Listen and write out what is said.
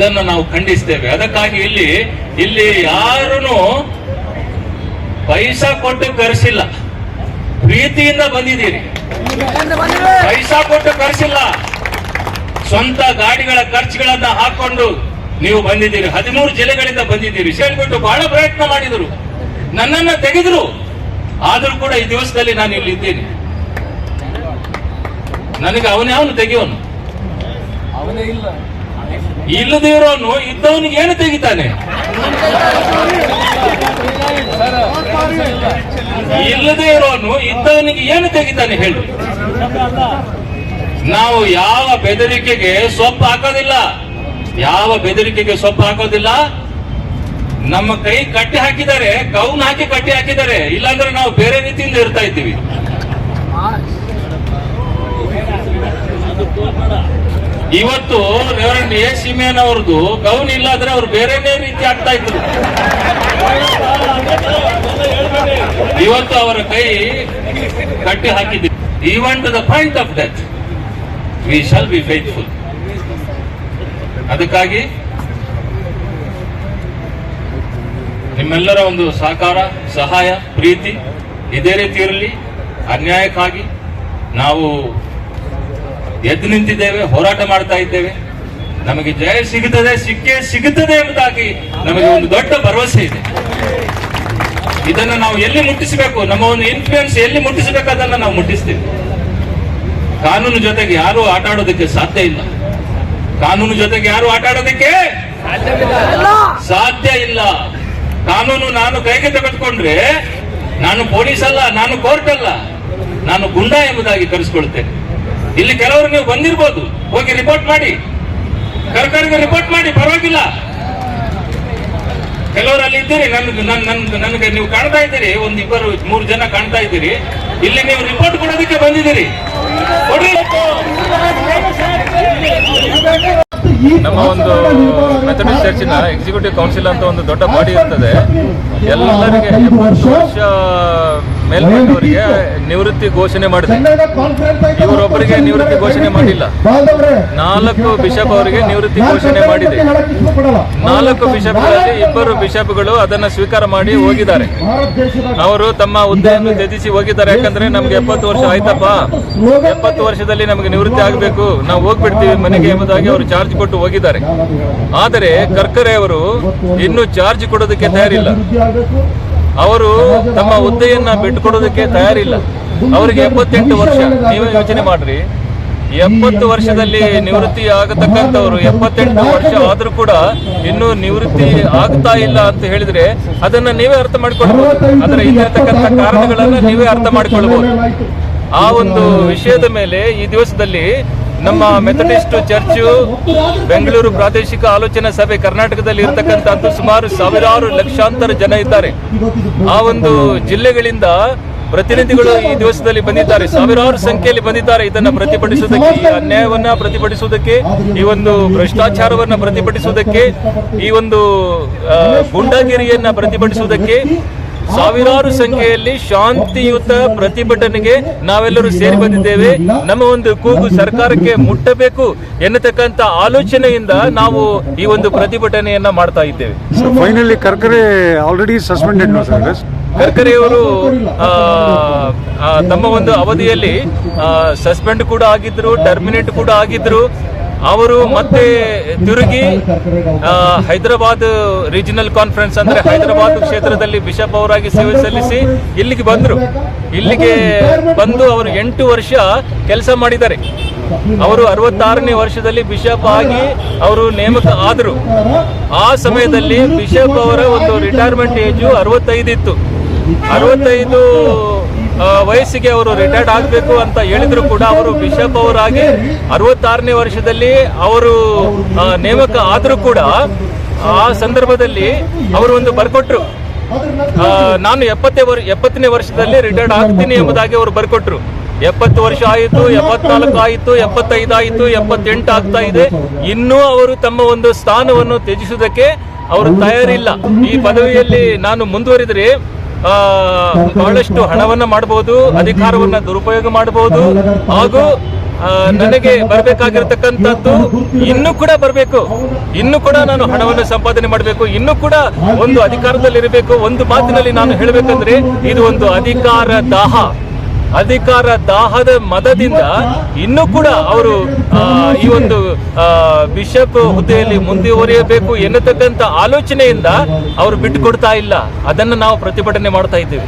ಇದನ್ನು ನಾವು ಖಂಡಿಸ್ತೇವೆ. ಅದಕ್ಕಾಗಿ ಇಲ್ಲಿ ಇಲ್ಲಿ ಯಾರೂ ಪೈಸಾ ಕೊಟ್ಟು ಕರೆಸಿಲ್ಲ. ಪ್ರೀತಿಯಿಂದ ಬಂದಿದ್ದೀರಿ. ಪೈಸಾ ಕೊಟ್ಟು ಕರೆಸಿಲ್ಲ. ಸ್ವಂತ ಗಾಡಿಗಳ ಖರ್ಚುಗಳನ್ನ ಹಾಕೊಂಡು ನೀವು ಬಂದಿದ್ದೀರಿ. ಹದಿಮೂರು ಜಿಲ್ಲೆಗಳಿಂದ ಬಂದಿದ್ದೀರಿ. ಹೇಳ್ಬಿಟ್ಟು ಬಹಳ ಪ್ರಯತ್ನ ಮಾಡಿದರು. ನನ್ನನ್ನ ತೆಗೆದ್ರು. ಆದರೂ ಕೂಡ ಈ ದಿವಸದಲ್ಲಿ ನಾನು ಇಲ್ಲಿ ಇದ್ದೀನಿ. ನನಗೆ ಅವನೇ ಅವನು ತೆಗೆಯೋನು? ಅವನೇ ಇಲ್ಲ. ಇಲ್ಲದೇ ಇರೋನು ಇದ್ದವನಿಗೆ ಏನು ತೆಗಿತಾನೆ? ಇಲ್ಲದೇ ಇರೋನು ಇದ್ದವನಿಗೆ ಏನು ತೆಗಿತಾನೆ ಹೇಳಿ. ನಾವು ಯಾವ ಬೆದರಿಕೆಗೆ ಸೊಪ್ಪು ಹಾಕೋದಿಲ್ಲ. ಯಾವ ಬೆದರಿಕೆಗೆ ಸೊಪ್ಪು ಹಾಕೋದಿಲ್ಲ. ನಮ್ಮ ಕೈ ಕಟ್ಟಿ ಹಾಕಿದ್ದಾರೆ ಕೌನ್ ಹಾಕಿ ಕಟ್ಟಿ ಹಾಕಿದ್ದಾರೆ. ಇಲ್ಲಾಂದ್ರೆ ನಾವು ಬೇರೆ ರೀತಿಯಿಂದ ಇರ್ತಾ ಇದ್ದೀವಿ. ಇವತ್ತು ರೆವರೆಂಡ್ ಎ ಸಿಮೇನ್ ಅವ್ರದ್ದು ಗೌನ್ ಇಲ್ಲಾದ್ರೆ ಅವ್ರು ಬೇರೆನೇ ರೀತಿ ಆಗ್ತಾ ಇದ್ರು. ಇವತ್ತು ಅವರ ಕೈ ಕಟ್ಟಿ ಹಾಕಿದ್ರು even to the point of death we shall be faithful ಅದಕ್ಕಾಗಿ ನಿಮ್ಮೆಲ್ಲರ ಒಂದು ಸಹಕಾರ, ಸಹಾಯ, ಪ್ರೀತಿ ಇದೇ ರೀತಿ ಇರಲಿ. ಅನ್ಯಾಯಕ್ಕಾಗಿ ನಾವು ಎದ್ದು ನಿಂತಿದ್ದೇವೆ, ಹೋರಾಟ ಮಾಡ್ತಾ ಇದ್ದೇವೆ. ನಮಗೆ ಜಯ ಸಿಗುತ್ತದೆ, ಸಿಕ್ಕೇ ಸಿಗುತ್ತದೆ ಎಂಬುದಾಗಿ ನಮಗೆ ಒಂದು ದೊಡ್ಡ ಭರವಸೆ ಇದೆ. ಇದನ್ನು ನಾವು ಎಲ್ಲಿ ಮುಟ್ಟಿಸಬೇಕು? ನಮ್ಮ ಒಂದು ಇನ್ಫ್ಲೂಯೆನ್ಸ್ ಎಲ್ಲಿ ಮುಟ್ಟಿಸಬೇಕು ಅದನ್ನು ನಾವು ಮುಟ್ಟಿಸ್ತೀವಿ. ಕಾನೂನು ಜೊತೆಗೆ ಯಾರು ಆಟ ಆಡೋದಕ್ಕೆ ಸಾಧ್ಯ ಇಲ್ಲ. ಕಾನೂನು ಜೊತೆಗೆ ಯಾರು ಆಟ ಆಡೋದಕ್ಕೆ ಸಾಧ್ಯ ಇಲ್ಲ. ಕಾನೂನು ನಾನು ಕೈಗೆ ತೆಗೆದುಕೊಂಡ್ರೆ, ನಾನು ಪೊಲೀಸ್ ಅಲ್ಲ ನಾನು ಕೋರ್ಟ್ ಅಲ್ಲ ನಾನು ಗುಂಡ ಎಂಬುದಾಗಿ ಕರೆಸ್ಕೊಳ್ತೇನೆ. ಇಲ್ಲಿ ಕೆಲವರು ನೀವು ಬಂದಿರ್ಬೋದು. ಹೋಗಿ ರಿಪೋರ್ಟ್ ಮಾಡಿ. ಸರ್ಕಾರಿಗೆ ರಿಪೋರ್ಟ್ ಮಾಡಿ, ಪರವಾಗಿಲ್ಲ. ಕೆಲವರು ಅಲ್ಲಿ ಇದ್ದೀರಿ ನನ್ಗೆ ನನ್ ನನ್, ನನಗೆ ನೀವು ಕಾಣ್ತಾ ಇದ್ದೀರಿ, ಒಂದ್ ಇಬ್ಬರು, ಮೂರು ಜನ ಕಾಣ್ತಾ ಇದ್ದೀರಿ. ಇಲ್ಲಿ ನೀವು ರಿಪೋರ್ಟ್ ಕೊಡೋದಕ್ಕೆ ಬಂದಿದ್ದೀರಿ. ನಮ್ಮ ಒಂದು ಮೆಥಡಿಸ್ಟ್ ಚರ್ಚಿನ ಎಕ್ಸಿಕ್ಯೂಟಿವ್ ಕೌನ್ಸಿಲ್ ಅಂತ ಒಂದು ದೊಡ್ಡ ಬಾಡಿ ಇರ್ತದೆ. ಎಲ್ಲರಿಗೆ ವರ್ಷ ಮೇಲ್ಪಟ್ಟವರಿಗೆ ನಿವೃತ್ತಿ ಘೋಷಣೆ ಮಾಡಿದೆ. ಇವರೊಬ್ಬರಿಗೆ ನಿವೃತ್ತಿ ಘೋಷಣೆ ಮಾಡಿಲ್ಲ. ನಾಲ್ಕು ಬಿಷಪ್ ಅವರಿಗೆ ನಿವೃತ್ತಿ ಘೋಷಣೆ ಮಾಡಿದೆ. ನಾಲ್ಕು ಬಿಷಪ್ಗಳಲ್ಲಿ ಇಬ್ಬರು ಬಿಷಪ್ಗಳು ಅದನ್ನ ಸ್ವೀಕಾರ ಮಾಡಿ ಹೋಗಿದ್ದಾರೆ. ಅವರು ತಮ್ಮ ಹುದ್ದೆಯನ್ನು ತ್ಯಜಿಸಿ ಹೋಗಿದ್ದಾರೆ. ಯಾಕಂದ್ರೆ ನಮ್ಗೆ ಎಪ್ಪತ್ತು ವರ್ಷ ಆಯ್ತಪ್ಪ. ಎಪ್ಪತ್ತು ವರ್ಷದಲ್ಲಿ ನಮಗೆ ನಿವೃತ್ತಿ ಆಗಬೇಕು. ನಾವು ಹೋಗ್ಬಿಡ್ತೀವಿ ಮನೆಗೆ ಎಂಬುದಾಗಿ ಅವರು ಚಾರ್ಜ್ ಕೊಟ್ಟು ಹೋಗಿದ್ದಾರೆ. ಆದರೆ ಕರ್ಕರೆ ಅವರು ಇನ್ನೂ ಚಾರ್ಜ್ ಕೊಡೋದಕ್ಕೆ ತಯಾರಿಲ್ಲ. ಅವರು ತಮ್ಮ ಹುದ್ದೆಯನ್ನ ಬಿಟ್ಟುಕೊಡೋದಕ್ಕೆ ತಯಾರಿಲ್ಲ. ಅವರಿಗೆ ಎಪ್ಪತ್ತೆಂಟು ವರ್ಷ ನೀವೇ ಯೋಚನೆ ಮಾಡ್ರಿ. ಎಪ್ಪತ್ತು ವರ್ಷದಲ್ಲಿ ನಿವೃತ್ತಿ ಆಗತಕ್ಕಂಥವ್ರು ಎಪ್ಪತ್ತೆಂಟು ವರ್ಷ ಆದ್ರೂ ಕೂಡ ಇನ್ನೂ ನಿವೃತ್ತಿ ಆಗ್ತಾ ಇಲ್ಲ ಅಂತ ಹೇಳಿದ್ರೆ ಅದನ್ನ ನೀವೇ ಅರ್ಥ ಮಾಡ್ಕೊಳ್ಬಹುದು ಅದರ ಹಿಂದಿರತಕ್ಕಂಥ ಕಾರಣಗಳನ್ನ ನೀವೇ ಅರ್ಥ ಮಾಡ್ಕೊಳ್ಬಹುದು ಆ ಒಂದು ವಿಷಯದ ಮೇಲೆ ಈ ದಿವಸದಲ್ಲಿ ನಮ್ಮ ಮೆಥಡಿಸ್ಟ್ ಚರ್ಚು ಬೆಂಗಳೂರು ಪ್ರಾದೇಶಿಕ ಆಲೋಚನಾ ಸಭೆ ಕರ್ನಾಟಕದಲ್ಲಿ ಇರತಕ್ಕಂಥದ್ದು ಸುಮಾರು ಸಾವಿರಾರು ಲಕ್ಷಾಂತರ ಜನ ಇದ್ದಾರೆ. ಆ ಒಂದು ಜಿಲ್ಲೆಗಳಿಂದ ಪ್ರತಿನಿಧಿಗಳು ಈ ದಿವಸದಲ್ಲಿ ಬಂದಿದ್ದಾರೆ. ಸಾವಿರಾರು ಸಂಖ್ಯೆಯಲ್ಲಿ ಬಂದಿದ್ದಾರೆ ಇದನ್ನ ಪ್ರತಿಭಟಿಸುವುದಕ್ಕೆ, ಈ ಅನ್ಯಾಯವನ್ನ ಪ್ರತಿಭಟಿಸುವುದಕ್ಕೆ, ಈ ಒಂದು ಭ್ರಷ್ಟಾಚಾರವನ್ನ ಪ್ರತಿಭಟಿಸುವುದಕ್ಕೆ, ಈ ಒಂದು ಗುಂಡಗಿರಿಯನ್ನ ಪ್ರತಿಭಟಿಸುವುದಕ್ಕೆ ಸಾವಿರಾರು ಸಂಖ್ಯೆಯಲ್ಲಿ ಶಾಂತಿಯುತ ಪ್ರತಿಭಟನೆಗೆ ನಾವೆಲ್ಲರೂ ಸೇರಿ ಬಂದಿದ್ದೇವೆ. ನಮ್ಮ ಒಂದು ಕೂಗು ಸರ್ಕಾರಕ್ಕೆ ಮುಟ್ಟಬೇಕು ಎನ್ನತಕ್ಕಂತ ಆಲೋಚನೆಯಿಂದ ನಾವು ಈ ಒಂದು ಪ್ರತಿಭಟನೆಯನ್ನ ಮಾಡ್ತಾ ಇದ್ದೇವೆ. ಫೈನಲಿ ಕರ್ಕರೆ ಆಲ್ರೆಡಿ ಸಸ್ಪೆಂಡೆಡ್ ಆ, ತಮ್ಮ ಒಂದು ಅವಧಿಯಲ್ಲಿ ಸಸ್ಪೆಂಡ್ ಕೂಡ ಆಗಿದ್ರು ಟರ್ಮಿನೇಟ್ ಕೂಡ ಆಗಿದ್ರು. ಅವರು ಮತ್ತೆ ತಿರುಗಿ ಹೈದರಾಬಾದ್ ರೀಜನಲ್ ಕಾನ್ಫರೆನ್ಸ್ ಅಂದ್ರೆ ಹೈದರಾಬಾದ್ ಕ್ಷೇತ್ರದಲ್ಲಿ ಬಿಷಪ್ ಅವರಾಗಿ ಸೇವೆ ಸಲ್ಲಿಸಿ ಇಲ್ಲಿಗೆ ಬಂದರು. ಇಲ್ಲಿಗೆ ಬಂದು ಅವರು ಎಂಟು ವರ್ಷ ಕೆಲಸ ಮಾಡಿದ್ದಾರೆ. ಅವರು ಅರವತ್ತಾರನೇ ವರ್ಷದಲ್ಲಿ ಬಿಷಪ್ ಆಗಿ ಅವರು ನೇಮಕ ಆದರು. ಆ ಸಮಯದಲ್ಲಿ ಬಿಷಪ್ ಅವರ ಒಂದು ರಿಟೈರ್ಮೆಂಟ್ ಏಜು ಅರವತ್ತೈದಿತ್ತು. ಅರವತ್ತೈದು ವಯಸ್ಸಿಗೆ ಅವರು ರಿಟೈರ್ಡ್ ಆಗಬೇಕು ಅಂತ ಹೇಳಿದ್ರು ಕೂಡ ಅವರು ಬಿಷಪ್ ಅವರಾಗಿ ಅರವತ್ತಾರನೇ ವರ್ಷದಲ್ಲಿ ಅವರು ನೇಮಕ ಆದರೂ ಕೂಡ ಆ ಸಂದರ್ಭದಲ್ಲಿ ಅವರು ಒಂದು ಬರ್ಕೊಟ್ರು. ನಾನು ಎಪ್ಪತ್ತೇ ವರ್, ಎಪ್ಪತ್ತನೇ ವರ್ಷದಲ್ಲಿ ರಿಟೈರ್ಡ್ ಆಗ್ತೀನಿ ಎಂಬುದಾಗಿ ಅವರು ಬರ್ಕೊಟ್ರು. ಎಪ್ಪತ್ತು ವರ್ಷ ಆಯಿತು, ಎಪ್ಪತ್ನಾಲ್ಕು ಆಯಿತು, ಎಪ್ಪತ್ತೈದು ಆಯಿತು, ಎಪ್ಪತ್ತೆಂಟು ಆಗ್ತಾ ಇದೆ. ಇನ್ನೂ ಅವರು ತಮ್ಮ ಒಂದು ಸ್ಥಾನವನ್ನು ತ್ಯಜಿಸುವುದಕ್ಕೆ ಅವರು ತಯಾರಿಲ್ಲ. ಈ ಪದವಿಯಲ್ಲಿ ನಾನು ಮುಂದುವರಿದರೆ ಬಹಳಷ್ಟು ಹಣವನ್ನ ಮಾಡಬಹುದು ಅಧಿಕಾರವನ್ನ ದುರುಪಯೋಗ ಮಾಡಬಹುದು ಹಾಗೂ ನನಗೆ ಬರಬೇಕಾಗಿರತಕ್ಕಂಥದ್ದು ಇನ್ನೂ ಕೂಡ ಬರಬೇಕು. ಇನ್ನು ಕೂಡ ನಾನು ಹಣವನ್ನು ಸಂಪಾದನೆ ಮಾಡಬೇಕು. ಇನ್ನು ಕೂಡ ಒಂದು ಅಧಿಕಾರದಲ್ಲಿ ಇರಬೇಕು ಒಂದು ಮಾತಿನಲ್ಲಿ ನಾನು ಹೇಳಬೇಕಂದ್ರೆ, ಇದು ಒಂದು ಅಧಿಕಾರ ದಾಹ. ಅಧಿಕಾರ ದಾಹದ ಮದದಿಂದ ಇನ್ನೂ ಕೂಡ ಅವರು ಈ ಒಂದು ಬಿಷಪ್ ಹುದ್ದೆಯಲ್ಲಿ ಮುಂದುವರಿಯಬೇಕು ಎನ್ನತಕ್ಕಂಥ ಆಲೋಚನೆಯಿಂದ ಅವರು ಬಿಟ್ಟುಕೊಡ್ತಾ ಇಲ್ಲ. ಅದನ್ನು ನಾವು ಪ್ರತಿಭಟನೆ ಮಾಡ್ತಾ ಇದ್ದೇವೆ.